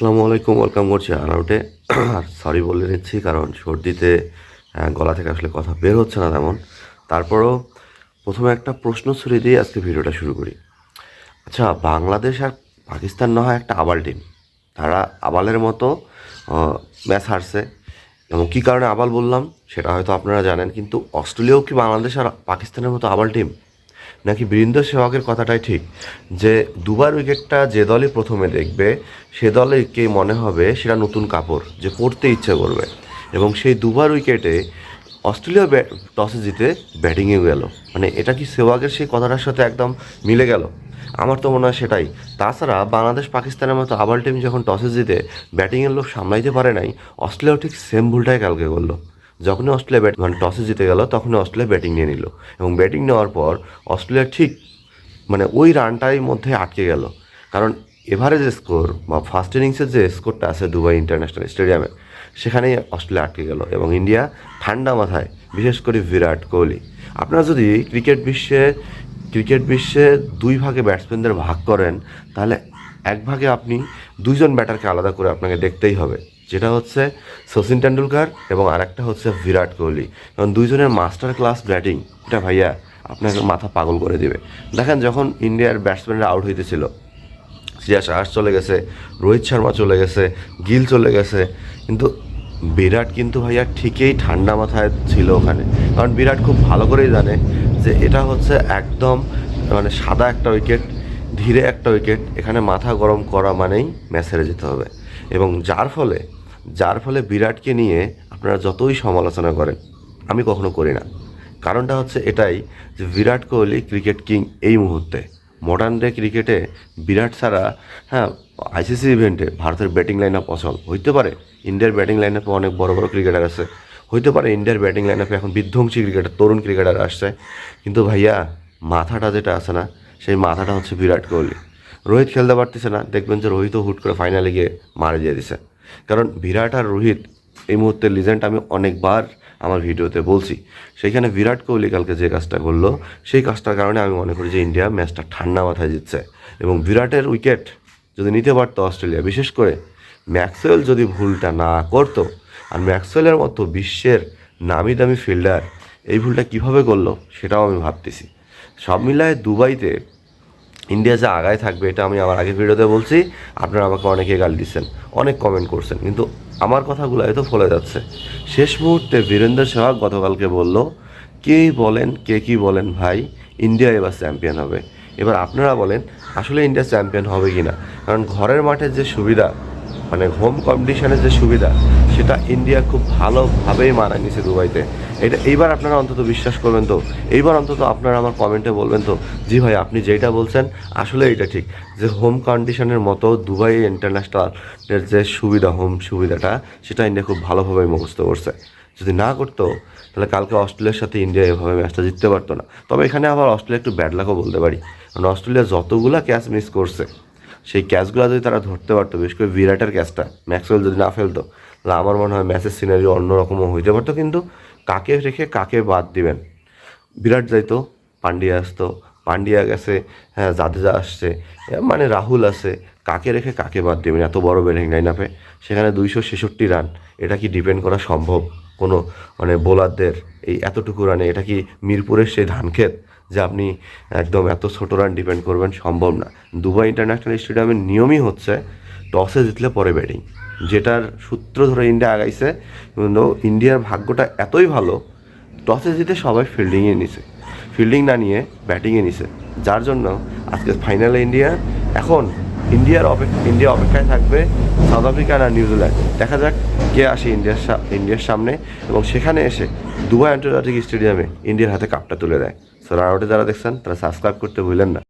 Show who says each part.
Speaker 1: আসসালামু আলাইকুম, ওয়েলকাম করছি আনাউটে আর সরি বলে নিচ্ছি, কারণ সর্দিতে গলা থেকে আসলে কথা বের হচ্ছে না তেমন। তারপরও প্রথমে একটা প্রশ্ন ছুড়ে দিয়ে আজকে ভিডিওটা শুরু করি। আচ্ছা বাংলাদেশ আর পাকিস্তান না হয় একটা আবাল টিম। তারা আবালের মতো ম্যাচ হারছে। এবং কী কারণে আবাল বললাম, সেটা হয়তো আপনারা জানেন, কিন্তু অস্ট্রেলিয়াও কি বাংলাদেশ আর পাকিস্তানের মতো আবাল টিম? নাকি বীরেন্দ্র সেহকের কথাটাই ঠিক? যে দুবার উইকেটটা যে দলই প্রথমে দেখবে, সে দলেকে মনে হবে সেটা নতুন কাপড়, যে পড়তে ইচ্ছে করবে। এবং সেই দুবার উইকেটে অস্ট্রেলিয়া টসে জিতে ব্যাটিংয়ে গেল। মানে এটা কি সেহওয়াগের সেই কথাটার সাথে একদম মিলে গেল? আমার তো মনে হয় সেটাই। তাছাড়া বাংলাদেশ পাকিস্তানের মতো আবাল টিম যখন টসে জিতে ব্যাটিংয়ের লোক সামলাইতে পারে নাই অস্ট্রেলিয়াও ঠিক সেম ভুলটাই কালকে করল। যখনই অস্ট্রেলিয়া ব্যাট মানে টসে জিতে গেল, তখনই অস্ট্রেলিয়া ব্যাটিং নিয়ে নিল। এবং ব্যাটিং নেওয়ার পর অস্ট্রেলিয়া ঠিক মানে ওই রানটাই মধ্যে আটকে গেল। কারণ এভারেজ স্কোর বা ফার্স্ট ইনিংসের যে স্কোরটা আছে দুবাই ইন্টারন্যাশনাল স্টেডিয়ামে সেখানেই অস্ট্রেলিয়া আটকে গেল। এবং ইন্ডিয়া ঠান্ডা মাথায়, বিশেষ করে বিরাট কোহলি। আপনারা যদি ক্রিকেট বিশ্বে ক্রিকেট বিশ্বে দুই ভাগে ব্যাটসম্যানদের ভাগ করেন, তাহলে এক ভাগে আপনি দুইজন ব্যাটারকে আলাদা করে আপনাকে দেখতেই হবে। যেটা হচ্ছে সচিন টেন্ডুলকার এবং আরেকটা হচ্ছে বিরাট কোহলি। কারণ দুইজনের মাস্টার ক্লাস ব্যাটিং, এটা ভাইয়া আপনাকে মাথা পাগল করে দিবে। দেখেন যখন ইন্ডিয়ার ব্যাটসম্যানরা আউট হইতেছিল শ্রেয়াস আয়াস চলে গেছে, রোহিত শর্মা চলে গেছে, গিল চলে গেছে, কিন্তু বিরাট কিন্তু ভাইয়া ঠিকই ঠান্ডা মাথায় ছিল ওখানে। কারণ বিরাট খুব ভালো করেই জানে যে এটা হচ্ছে একদম মানে সাদা একটা উইকেট, ধীরে একটা উইকেট, এখানে মাথা গরম করা মানেই ম্যাচ হেরে যেতে হবে। এবং যার ফলে যার ফলে বিরাটকে নিয়ে আপনারা যতই সমালোচনা করেন, আমি কখনো করি না। কারণটা হচ্ছে এটাই যে বিরাট কোহলি ক্রিকেট কিং এই মুহূর্তে। মডার্ন ডে ক্রিকেটে বিরাট ছাড়া হ্যাঁ আইসিসি ইভেন্টে ভারতের ব্যাটিং লাইন আপ অচল। হইতে পারে ইন্ডিয়ার ব্যাটিং লাইন আপে অনেক বড় বড় ক্রিকেটার আছে। হইতে পারে ইন্ডিয়ার ব্যাটিং লাইন আপে এখন বিধ্বংসী ক্রিকেটার তরুণ ক্রিকেটার আসছে। কিন্তু ভাইয়া, মাথাটা যেটা আছে না, সেই মাথাটা হচ্ছে বিরাট কোহলি। রোহিত খেলতে পারতেছে না, দেখবেন যে রোহিতও হুট করে ফাইনালে গিয়ে মারা দিয়ে দিছে। কারণ বিরাট আর রোহিত এই মুহূর্তে লিজেন্ড আমি অনেকবার আমার ভিডিওতে বলছি। সেইখানে বিরাট কোহলি কালকে যে কাজটা করল, সেই কাজটার কারণে আমি মনে করি যে ইন্ডিয়া ম্যাচটা ঠান্ডা মাথায় জিতছে। এবং বিরাটের উইকেট যদি নিতে পারতো অস্ট্রেলিয়া, বিশেষ করে ম্যাক্সওয়েল যদি ভুলটা না করতো, আর ম্যাক্সওয়েলের মতো বিশ্বের নামি দামি ফিল্ডার এই ভুলটা কীভাবে করল, সেটাও আমি ভাবতেছি। সব মিলায় দুবাইতে ইন্ডিয়া যে আগায় থাকবে, এটা আমি আমার আগের ভিডিওতে বলছি, আপনারা আমাকে অনেকে গাল দিচ্ছেন, অনেক কমেন্ট করছেন, কিন্তু আমার কথাগুলো হয়তো ফলে যাচ্ছে। শেষ মুহূর্তে বীরেন্দ্র সেহবাগ গতকালকে বলল, কে বলেন, কে কি বলেন ভাই ইন্ডিয়া এবার চ্যাম্পিয়ন হবে। এবার আপনারা বলেন, আসলে ইন্ডিয়া চ্যাম্পিয়ন হবে কি না কারণ ঘরের মাঠের যে সুবিধা মানে হোম কম্পিটিশনের যে সুবিধা, সেটা ইন্ডিয়া খুব ভালোভাবেই মানায় নিছে দুবাইতে। এটা এইবার আপনারা অন্তত বিশ্বাস করবেন তো? এইবার অন্তত আপনারা আমার কমেন্টে বলবেন তো, জি ভাই, আপনি যেটা বলছেন, আসলে এটা ঠিক। যে হোম কন্ডিশনের মতো দুবাই ইন্টারন্যাশনালের যে সুবিধা হোম সুবিধাটা, সেটা ইন্ডিয়া খুব ভালোভাবেই মুখস্থ করছে। যদি না করতো, তাহলে কালকে অস্ট্রেলিয়ার সাথে ইন্ডিয়া এভাবে ম্যাচটা জিততে পারতো না। তবে এখানে আবার অস্ট্রেলিয়া একটু ব্যাড লাকও বলতে পারি। কারণ অস্ট্রেলিয়া যতগুলা ক্যাচ মিস করছে সেই ক্যাচগুলো যদি তারা ধরতে পারতো, বিশেষ করে বিরাটের ক্যাচটা, ম্যাক্সওয়েল যদি না ফেলতো, তাহলে আমার মনে হয় ম্যাচের সিনারি অন্যরকমও হইতে পারতো, কিন্তু কাকে রেখে কাকে বাদ দিবেন? বিরাট যাইতো, পান্ডিয়া আসতো, পান্ডিয়া গেছে হ্যাঁ জাদেজা আসছে মানে রাহুল আছে, কাকে রেখে কাকে বাদ দিবেন? এত বড় ব্যাটিং লাইন আপে সেখানে দুইশো ছেষট্টি রান এটা কি ডিপেন্ড করা সম্ভব কোনো মানে বোলারদের এই এতটুকু রানে এটা কি মিরপুরের সেই ধানক্ষেত? যে আপনি একদম এত ছোটো রান ডিপেন্ড করবেন, সম্ভব না। দুবাই ইন্টারন্যাশনাল স্টেডিয়ামের নিয়মই হচ্ছে টসে জিতলে পরে ব্যাটিং যেটার সূত্র ধরে ইন্ডিয়া আগাইছে ইন্ডিয়ার ভাগ্যটা এতই ভালো টসে জিতে সবাই ফিল্ডিংয়ে নিছে। ফিল্ডিং না নিয়ে ব্যাটিংয়ে নিছে। যার জন্য আজকে ফাইনালে ইন্ডিয়া এখন ইন্ডিয়ার ইন্ডিয়া অপেক্ষায় থাকবে সাউথ আফ্রিকা আর নিউজিল্যান্ড। দেখা যাক কে আসে ইন্ডিয়ার ইন্ডিয়ার সামনে এবং সেখানে এসে দুবাই আন্তর্জাতিক স্টেডিয়ামে ইন্ডিয়ার হাতে কাপটা তুলে দেয়। সো রানাউটে যারা দেখছেন, তারা সাবস্ক্রাইব করতে ভুলেন না।